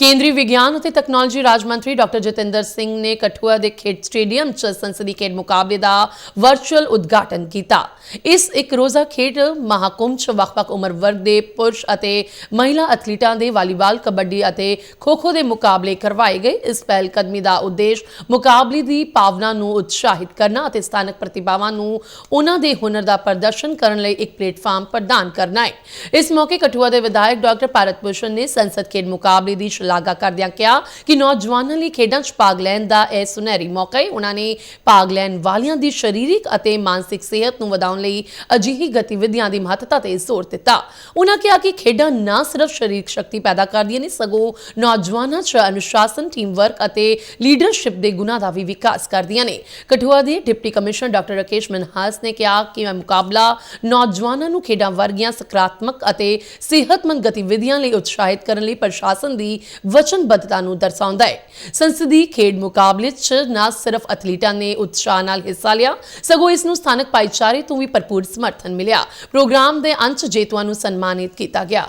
ਕੇਂਦਰੀ ਵਿਗਿਆਨ ਅਤੇ ਤਕਨਾਲੋਜੀ ਰਾਜ ਮੰਤਰੀ ਡਾਕਟਰ ਜਤਿੰਦਰ ਸਿੰਘ ਨੇ ਕਠੂਆ ਦੇ ਖੇਡ ਸਟੇਡੀਅਮ 'ਚ ਸੰਸਦੀ ਖੇਡ ਮੁਕਾਬਲੇ ਦਾ ਵਰਚੁਅਲ ਉਦਘਾਟਨ ਕੀਤਾ। ਇਸ ਇੱਕ ਰੋਜ਼ਾ ਖੇਡ ਮਹਾਕੁੰਭ 'ਚ ਵੱਖ-ਵੱਖ ਉਮਰ ਵਰਗ ਦੇ ਪੁਰਸ਼ ਅਤੇ ਮਹਿਲਾ ਐਥਲੀਟਾਂ ਦੇ ਵਾਲੀਬਾਲ, ਕਬੱਡੀ ਅਤੇ ਖੋ-ਖੋ ਦੇ ਮੁਕਾਬਲੇ ਕਰਵਾਏ ਗਏ। ਇਸ ਪਹਿਲ ਕਦਮੀ ਦਾ ਉਦੇਸ਼ ਮੁਕਾਬਲੇ ਦੀ ਭਾਵਨਾ ਨੂੰ ਉਤਸ਼ਾਹਿਤ ਕਰਨਾ ਅਤੇ ਸਥਾਨਕ ਪ੍ਰਤਿਭਾਵਾਂ ਨੂੰ ਉਹਨਾਂ ਦੇ ਹੁਨਰ ਦਾ ਪ੍ਰਦਰਸ਼ਨ ਕਰਨ ਲਈ ਇੱਕ ਪਲੇਟਫਾਰਮ ਪ੍ਰਦਾਨ ਕਰਨਾ ਹੈ। ਇਸ ਮੌਕੇ ਕਠੂਆ ਦੇ ਵਿਧਾਇਕ ਡਾਕਟਰ ਭਾਰਤ ਭੂਸ਼ਣ ਨੇ ਸੰਸਦ ਖੇਡ ਮੁਕਾਬਲੇ ਦੀ ਸ਼ਲਾਘਾ ਕਰਦਿਆਂ ਕਿਹਾ ਕਿ ਨੌਜਵਾਨਾਂ ਲਈ ਖੇਡਾਂ 'ਚ ਭਾਗ ਲੈਣ ਦਾ ਇਹ ਸੁਨਹਿਰੀ ਮੌਕਾ ਹੈ ਉਹਨਾਂ ਨੇ ਭਾਗ ਲੈਣ ਵਾਲਿਆਂ ਦੀ ਸਰੀਰਕ ਅਤੇ ਮਾਨਸਿਕ ਸਿਹਤ ਨੂੰ ਵਧਾਉਣ ਲਈ ਅਜਿਹੀ ਗਤੀਵਿਧੀਆਂ ਦੀ ਮਹੱਤਤਾ ਤੇ ਜ਼ੋਰ ਦਿੱਤਾ। ਉਹਨਾਂ ਕਿਹਾ ਕਿ ਖੇਡਾਂ ਨਾ ਸਿਰਫ ਸਰੀਰਕ ਸ਼ਕਤੀ ਪੈਦਾ ਕਰਦੀਆਂ ਨੇ, ਸਗੋਂ ਨੌਜਵਾਨਾਂ 'ਚ ਅਨੁਸ਼ਾਸਨ ਟੀਮ ਵਰਕ ਅਤੇ ਲੀਡਰਸ਼ਿਪ ਦੇ ਗੁਣਾਂ ਦਾ ਵੀ ਵਿਕਾਸ ਕਰਦੀਆਂ ਨੇ। ਕਠੂਆ ਦੇ deputy commissioner doctor Rakesh Manhas ਨੇ ਕਿਹਾ ਕਿ ਮੈਂ ਮੁਕਾਬਲਾ ਨੌਜਵਾਨਾਂ ਨੂੰ ਖੇਡਾਂ ਵਰਗੀਆਂ ਸਕਾਰਾਤਮਕ ਅਤੇ ਸਿਹਤਮੰਦ ਗਤੀਵਿਧੀਆਂ ਲਈ ਉਤਸ਼ਾਹਿਤ ਕਰਨ ਲਈ ਪ੍ਰਸ਼ਾਸਨ ਦੀ ਵਚਨਬੱਧਤਾ ਨੂੰ ਦਰਸਾਉਂਦਾ ਹੈ। ਸੰਸਦੀ ਖੇਡ ਮੁਕਾਬਲੇ 'ਚ ਨਾ ਸਿਰਫ ਐਥਲੀਟਾਂ ਨੇ ਉਤਸ਼ਾਹ ਨਾਲ ਹਿੱਸਾ ਲਿਆ, ਸਗੋਂ ਇਸ ਨੂੰ ਸਥਾਨਕ ਭਾਈਚਾਰੇ ਤੋਂ ਵੀ ਭਰਪੂਰ ਸਮਰਥਨ ਮਿਲਿਆ। ਪ੍ਰੋਗਰਾਮ ਦੇ ਅੰਤ ਜੇਤੂਆਂ ਨੂੰ ਸਨਮਾਨਿਤ ਕੀਤਾ ਗਿਆ।